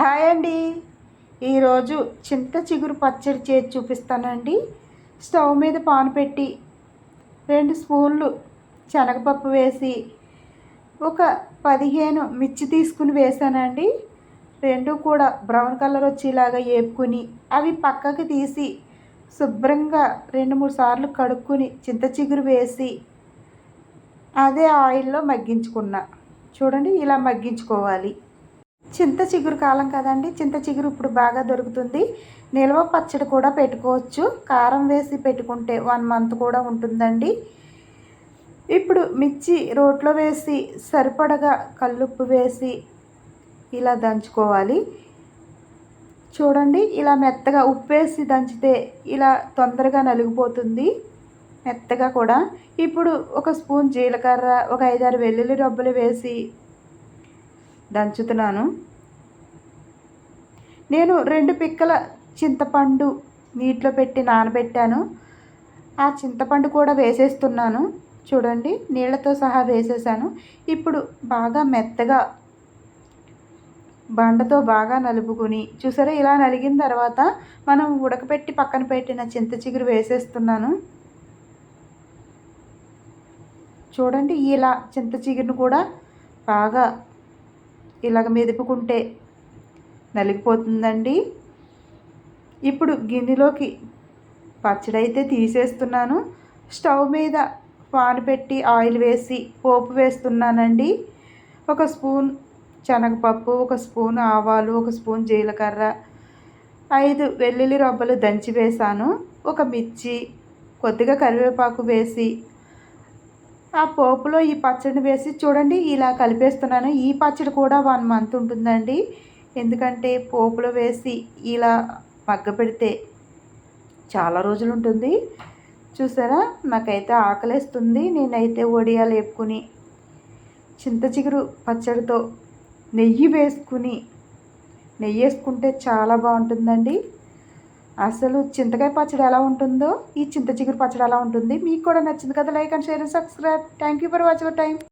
Hi అండి. ఈరోజు చింత చిగురు పచ్చడి చేసి చూపిస్తానండి. స్టవ్ మీద పాను పెట్టి రెండు స్పూన్లు శనగపప్పు వేసి ఒక పదిహేను మిర్చి తీసుకుని వేసానండి. రెండు కూడా బ్రౌన్ కలర్ వచ్చేలాగా వేపుకుని అవి పక్కకి తీసి శుభ్రంగా రెండు మూడు సార్లు కడుక్కుని చింత చిగురు వేసి అదే ఆయిల్లో మగ్గించుకున్నా. చూడండి ఇలా మగ్గించుకోవాలి. చింత చిగురు కాలం కదండి. చింత చిగురు ఇప్పుడు బాగా దొరుకుతుంది. నిల్వ పచ్చడి కూడా పెట్టుకోవచ్చు. కారం వేసి పెట్టుకుంటే వన్ మంత్ కూడా ఉంటుందండి. ఇప్పుడు మిర్చి రోట్లో వేసి సరిపడగా కల్లుప్పు వేసి ఇలా దంచుకోవాలి. చూడండి ఇలా మెత్తగా ఉప్పు వేసి దంచితే ఇలా తొందరగా నలిగిపోతుంది. మెత్తగా కూడా. ఇప్పుడు ఒక స్పూన్ జీలకర్ర ఒక ఐదారు వెల్లుల్లి రబ్బలు వేసి దంచుతున్నాను. నేను రెండు పిక్కల చింతపండు నీటిలో పెట్టి నానబెట్టాను. ఆ చింతపండు కూడా వేసేస్తున్నాను. చూడండి నీళ్ళతో సహా వేసేసాను. ఇప్పుడు బాగా మెత్తగా బండతో బాగా నలుపుకొని చూసారా? ఇలా నలిగిన తర్వాత మనం ఉడకపెట్టి పక్కన పెట్టిన చింత చిగురు వేసేస్తున్నాను. చూడండి ఇలా చింత చిగురును కూడా బాగా ఇలాగ మెదుపుకుంటే నలిగిపోతుందండి. ఇప్పుడు గిన్నెలోకి పచ్చడి అయితే తీసేస్తున్నాను. స్టవ్ మీద పాన్ పెట్టి ఆయిల్ వేసి పోపు వేస్తున్నానండి. ఒక స్పూన్ శనగపప్పు ఒక స్పూన్ ఆవాలు ఒక స్పూన్ జీలకర్ర ఐదు వెల్లుల్లి రొబ్బలు దంచి వేసాను ఒక మిర్చి కొద్దిగా కరివేపాకు వేసి ఆ పోపులో ఈ పచ్చడిని వేసి చూడండి ఇలా కలిపేస్తున్నాను. ఈ పచ్చడి కూడా వన్ మంత్ ఉంటుందండి. ఎందుకంటే పోపులో వేసి ఇలా మగ్గ పెడితే చాలా రోజులు ఉంటుంది చూసారా? నాకైతే ఆకలేస్తుంది. నేనైతే వడియాలు వేపుకుని చింత చిగురు పచ్చడితో నెయ్యి వేసుకుని నెయ్యి వేసుకుంటే చాలా బాగుంటుందండి. అసలు చింతకాయ పచ్చడి ఎలా ఉంటుందో ఈ చింత చిగురు పచ్చడి ఎలా ఉంటుంది మీకు కూడా నచ్చింది కదా like and share and subscribe. Thank you for watch watching time